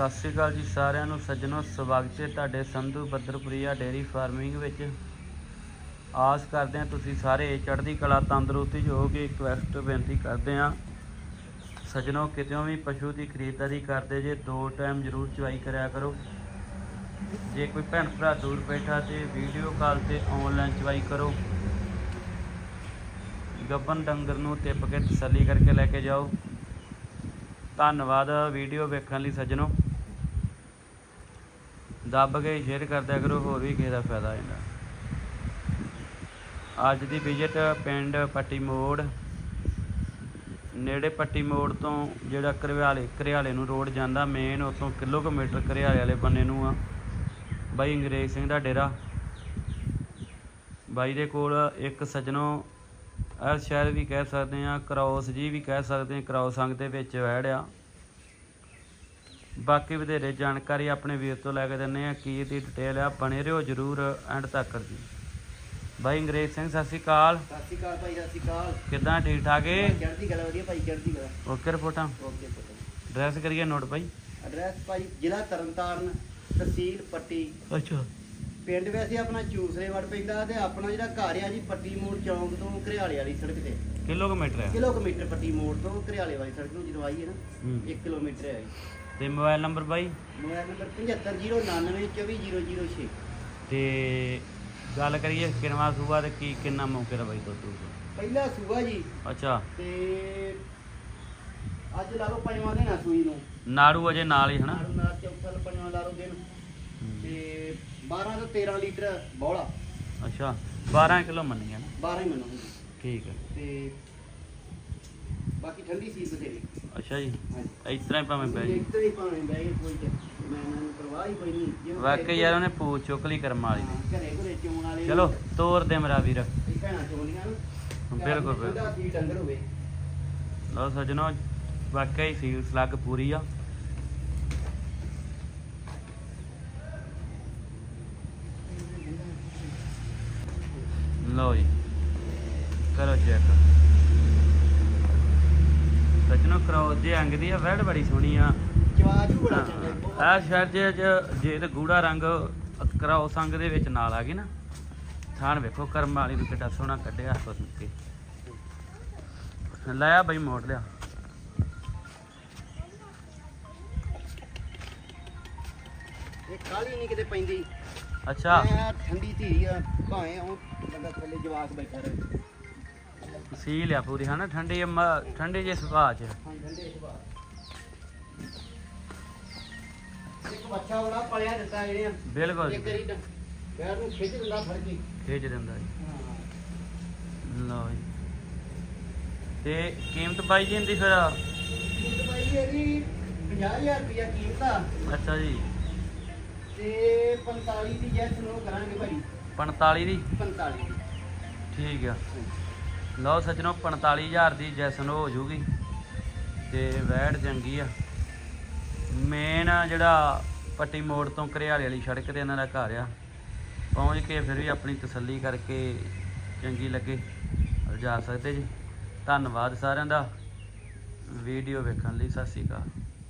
ਸਤਿ ਸ਼੍ਰੀ ਅਕਾਲ ਜੀ ਸਾਰਿਆਂ ਨੂੰ, ਸੱਜਣੋ, ਸਵਾਗਤ ਹੈ ਤੁਹਾਡੇ ਸੰਧੂ ਬੱਦਰਪੁਰੀਆ ਡੇਅਰੀ ਫਾਰਮਿੰਗ ਵਿੱਚ। ਆਸ ਕਰਦੇ ਹਾਂ ਤੁਸੀਂ ਸਾਰੇ ਚੜ੍ਹਦੀ ਕਲਾ ਤੰਦਰੁਸਤੀ 'ਚ ਹੋਗੇ ਰਿਕਵੈਸਟ ਬੇਨਤੀ ਕਰਦੇ ਹਾਂ। ਸੱਜਣੋ ਕਿਤੇੋਂ ਵੀ ਪਸ਼ੂ ਦੀ ਖਰੀਦਦਾਰੀ ਕਰਦੇ ਜੇ, ਦੋ ਟਾਈਮ ਜ਼ਰੂਰ ਚਵਾਈ ਕਰਿਆ ਕਰੋ। ਜੇ ਕੋਈ ਭੈਣ ਭਰਾ ਦੂਰ ਬੈਠਾ ਤੇ ਵੀਡੀਓ ਕਾਲ ਤੇ ਆਨਲਾਈਨ ਚਵਾਈ ਕਰੋ। ਗੱਬਨ ਡੰਗਰ ਨੂੰ ਟਿੱਪ ਕੇ ਤਸੱਲੀ ਕਰਕੇ ਲੈ ਕੇ ਜਾਓ। ਧੰਨਵਾਦ ਵੀਡੀਓ ਵੇਖਣ ਲਈ ਸੱਜਣੋ। ਦੱਬ ਕੇ ਸ਼ੇਅਰ ਕਰਦਿਆ ਕਰੋ, ਹੋਰ ਵੀ ਕਿਸੇ ਦਾ ਫਾਇਦਾ ਹੋ ਜਾਂਦਾ ਅੱਜ ਦੀ ਵਿਜ਼ਿਟ ਪਿੰਡ ਪੱਟੀ ਮੋੜ ਨੇੜੇ ਪੱਟੀ ਮੋੜ ਤੋਂ ਜਿਹੜਾ ਕਰਵਾਲੇ ਕਰਿਆਲੇ ਨੂੰ ਰੋਡ ਜਾਂਦਾ ਮੇਨ ਉਤੋਂ ਕਿਲੋਮੀਟਰ ਕਰਿਆਲੇ ਵਾਲੇ ਬੰਨੇ ਨੂੰ ਆ। ਬਾਈ ਅੰਗਰੇਜ਼ ਸਿੰਘ ਦਾ ਡੇਰਾ। ਬਾਈ ਦੇ ਕੋਲ ਇੱਕ ਸੱਜਣੋ ਐਲ ਸ਼ਹਿਰ ਵੀ ਕਹਿ ਸਕਦੇ ਆ ਕ੍ਰੋਸ ਜੀ ਵੀ ਕਹਿ ਸਕਦੇ ਆ ਕ੍ਰੋਸ ਸੰਗ ਦੇ ਵਿੱਚ ਵਹਿੜ ਆ ਬਾਕੀ ਵਧੇਰੇ ਜਾਣਕਾਰੀ ਆਪਣੇ ਵੀਰ ਤੋਂ ਲੈ ਕੇ ਦਿੰਨੇ ਆ ਕੀ ਦੀ ਡਿਟੇਲ ਆ ਬਣੇ ਰਹੋ ਜਰੂਰ ਐਂਡ ਤੱਕ ਜੀ। ਬਾਈ ਅੰਗਰੇਜ਼ ਸਿੰਘ ਸਤਿ ਸ਼੍ਰੀ ਅਕਾਲ। ਸਤਿ ਸ਼੍ਰੀ ਅਕਾਲ ਭਾਈ ਸਤਿ ਸ਼੍ਰੀ ਅਕਾਲ। ਕਿੱਦਾਂ ਠੀਕ ਠਾਕ ਏ? ਚੜ੍ਹਦੀ ਕਲਾ ਵਧੀਆ ਭਾਈ ਚੜ੍ਹਦੀ ਕਲਾ। ਓਕੇ ਰਿਪੋਰਟਾਂ। ਓਕੇ ਪੁੱਤ ਡਰੈਸ ਕਰੀਏ ਨੋਟ ਭਾਈ ਐਡਰੈਸ ਭਾਈ ਜ਼ਿਲ੍ਹਾ ਤਰਨਤਾਰਨ ਤਹਿਸੀਲ ਪੱਟੀ। ਅੱਛਾ। ਪਿੰਡ ਵੈਸੇ ਆਪਣਾ ਚੂਸਰੇ ਵੜ ਪੈਂਦਾ ਤੇ ਆਪਣਾ ਜਿਹੜਾ ਘਰ ਆ ਜੀ ਪੱਟੀ ਮੋੜ ਚੌਂਕ ਤੋਂ ਘਰਿਆਲੇ ਵਾਲੀ ਸੜਕ ਤੇ। ਕਿਲੋਮੀਟਰ ਹੈ ਕਿਲੋਮੀਟਰ ਪੱਟੀ ਮੋੜ ਤੋਂ ਘਰਿਆਲੇ ਵਾਲੀ ਸੜਕ ਨੂੰ ਜਦੋਂ ਆਈਏ ਨਾ ਹੂੰ। 1 ਕਿਲੋਮੀਟਰ ਹੈ ਜੀ ਤੇ ਮੋਬਾਈਲ ਨੰਬਰ ਬਾਈ? ਮੋਬਾਈਲ ਨੰਬਰ 7509924000 ਤੇ ਗੱਲ ਕਰੀਏ ਕਿੰਨਵਾ ਸੂਆ ਤੇ ਕੀ ਕਿੰਨਾ ਮੌਕੇ ਦਾ ਬਾਈ ਦੁੱਧ? ਪਹਿਲਾ ਸੂਆ ਜੀ। ਅੱਛਾ। ਤੇ ਅੱਜ ਲਾ ਲਓ ਪੰਜਵਾਂ ਦਿਨ ਆ ਸੂਈ ਨੂੰ। ਨਾੜੂ ਅਜੇ ਨਾਲ ਹੀ ਹਨਾ? ਨਾਲ ਨਾਲ ਚੌਥਾ ਪੰਜਵਾਂ ਲਾ ਲਓ ਦਿਨ। ਤੇ 12 ਤੋਂ 13 ਲੀਟਰ ਬੋਲਾ। ਅੱਛਾ 12 ਕਿਲੋ ਮੰਨੀਆਂ ਨਾ? 12 ਹੀ ਮੰਨੋ। ਠੀਕ ਹੈ। ਤੇ ਬਾਕੀ ਠੰਡੀ ਸੀ ਬਥੇਰੀ। ਅੱਛਾ ਜੀ। ਇਸ ਤਰ੍ਹਾਂ ਹੀ ਭਾਵੇਂ ਪੈ ਜੀ ਤੇ ਹੀ ਪਾਣੀ ਬਹਿ ਗਏ ਕੋਈ ਚੱਕਰ ਮੈਂ ਇਹਨਾਂ ਨੂੰ ਪਰਵਾਹ ਹੀ ਕੋਈ ਨਹੀਂ। ਵਾਕਈ ਯਾਰ ਉਹਨੇ ਪੂਛ ਚੁੱਕਲੀ ਕਰਮ ਵਾਲੀ ਹਾਂ, ਘਰੇ ਘਰੇ ਚੋਣ ਵਾਲੇ ਚਲੋ ਤੋਰ ਦੇ ਮੇਰਾ ਵੀਰ। ਇਹ ਭੈਣਾਂ ਚੋਣੀਆਂ ਨੂੰ। ਬਿਲਕੁਲ, ਬਿਲਕੁਲ। ਉਹਦਾ ਸੀ ਡੰਗਰ ਹੋਵੇ। ਲਓ ਸੱਜਣੋ ਵਾਕਈ ਸੀਲ ਸਲੱਗ ਪੂਰੀ ਆ। ਲਓ ਜੀ। ਕਰੋ ਚੈੱਕ। ਸੱਜਣੋ ਕਰੋ ਜੇ ਅੰਗ ਦੀ ਆ ਵੈੜ ਬੜੀ ਸੋਹਣੀ ਆ। ਜਵਾਜ ਵੀ ਬੜਾ ਚੰਗਾ ਆ ਸ਼ਹਿਰ ਜੇ ਜੇ- ਤੇ ਗੂੜਾ ਰੰਗ ਕਰਾਓ ਸੰਗ ਦੇ ਵਿੱਚ ਨਾਲ ਆ ਗਈ ਨਾ। ਥਾਣ ਵੇਖੋ ਕਰਮ ਵਾਲੀ ਨੂੰ ਕਿੱਡਾ ਸੋਹਣਾ ਕੱਢਿਆ ਹੱਥੋਂ ਕੇ। ਲਾਇਆ ਬਈ ਮੋੜ ਲਿਆ। ਇਹ ਕਾਲੀ ਨਹੀਂ ਕਿਤੇ ਪੈਂਦੀ। ਅੱਛਾ। ਠੰਡੀ ਧੀ ਆ ਭਾਵੇਂ ਉਹ ਬੰਦਾ ਥੱਲੇ ਜਵਾਕ ਬੈਠਾ ਰਹੇ। ਸੀ ਲਿਆ ਪੂਰੀ ਹਨਾ? ਠੰਡੀ ਠੰਡੇ ਜੇ ਸੁਭਾਅ ਚ। ਹਾਂ ਠੰਡੇ ਸੁਭਾਅ ਇੱਕ ਬੱਚਾ ਬੜਾ ਪਲਿਆ ਦਿੱਤਾ ਇਹਨੇ। ਬਿਲਕੁਲ ਇੱਕ ਵਾਰੀ ਪੈਰ ਨੂੰ ਖਿੱਚ ਦਿੰਦਾ ਫੜ ਕੇ ਖੇਜ ਦਿੰਦਾ ਜੀ। ਹਾਂ। ਲਓ ਜੀ। ਤੇ ਕੀਮਤ ਬਾਈ ਜੀ ਇਹਦੀ ਫਿਰ? ਇਹ ਭਾਈ ਇਹਦੀ 50000 ਰੁਪਇਆ ਕੀਮਤ ਆ। ਅੱਛਾ ਜੀ। ਤੇ 45 ਦੀ ਜੈਸ ਨੂੰ ਕਰਾਂਗੇ ਭਾਈ। 45 ਦੀ? 45 ਦੀ। ਠੀਕ ਆ। ਲਓ ਸੱਜਣੋ 45000 ਦੀ ਜੈਸਨ ਹੋ ਜੂਗੀ ਤੇ ਵੈੜ ਚੰਗੀ ਆ। ਮੇਨ ਜਿਹੜਾ ਪੱਟੀ ਮੋੜ ਤੋਂ ਘਰਿਆਲੇ ਵਾਲੀ ਸੜਕ ਤੇ ਇਹਨਾਂ ਦਾ ਘਰ ਆ। ਪਹੁੰਚ ਕੇ ਫਿਰ ਵੀ ਆਪਣੀ ਤਸੱਲੀ ਕਰਕੇ ਚੰਗੀ ਲੱਗੇ। ਜਾ ਸਕਦੇ ਜੀ। ਧੰਨਵਾਦ ਸਾਰਿਆਂ ਦਾ। ਵੀਡੀਓ ਵੇਖਣ ਲਈ, ਸਤਿ ਸ਼੍ਰੀ ਅਕਾਲ।